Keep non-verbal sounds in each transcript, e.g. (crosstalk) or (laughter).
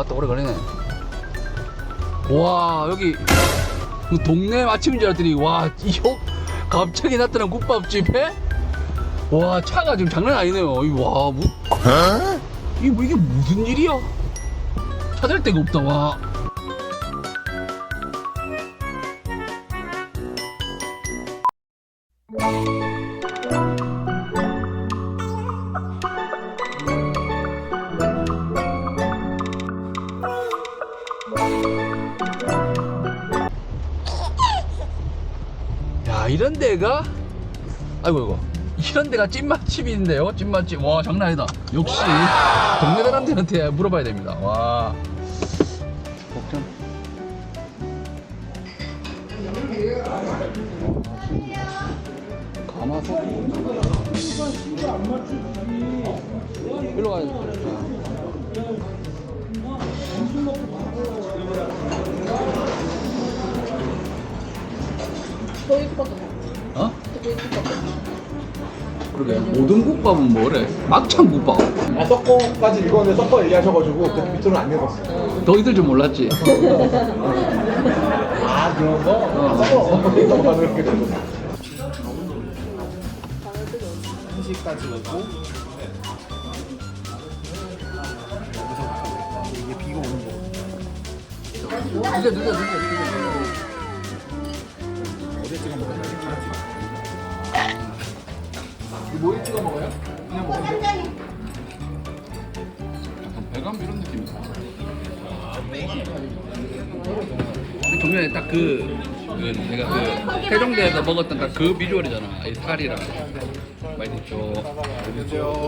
아따 오래 걸리네. 와 여기 그 동네 맛집인 줄 알았더니 와 이거 갑자기 나타난 국밥집에 와 차가 지금 장난 아니네요. 이거 와 뭐, 이게, 뭐, 이게 무슨 일이야? 찾을 데가 없다 와 야 이런 데가? 아이고 이거 이런 데가 찐맛집인데요? 찐맛집. 와 장난 아니다. 역시 동네 사람들한테 물어봐야 됩니다. 와. 복전 가마솥. 일로 가야 어? 그러게 모든 국밥은 뭐래? 막창 국밥 아 섞어까지 읽었는데 섞어 얘기하셔가지고 그 밑으로는 안 읽었어요. 너희들 좀 몰랐지? 아 그런 거? 어. 아, 섞어 읽어봐 그렇게 되고. 한시까지 오고 이게 비가 오는 거. 늦어 늦어 늦어 늦어 찍어 먹어요? 뭐에 찍어 먹어요? 그냥 먹어요? 약간 배감 이런 느낌이다 정면에 딱 그, 그 내가 그 세종대에서 먹었던 딱 그 비주얼이잖아. 이 살이랑. 많이 됐죠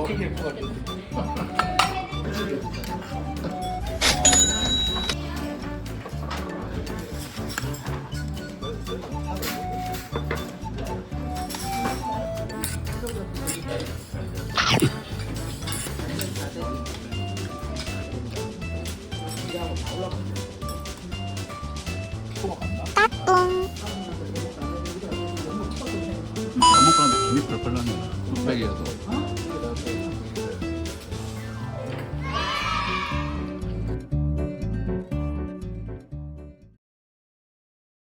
(laughs) 그죠. 안 먹고 나면 김이 펄펄 나네 뚝배기여서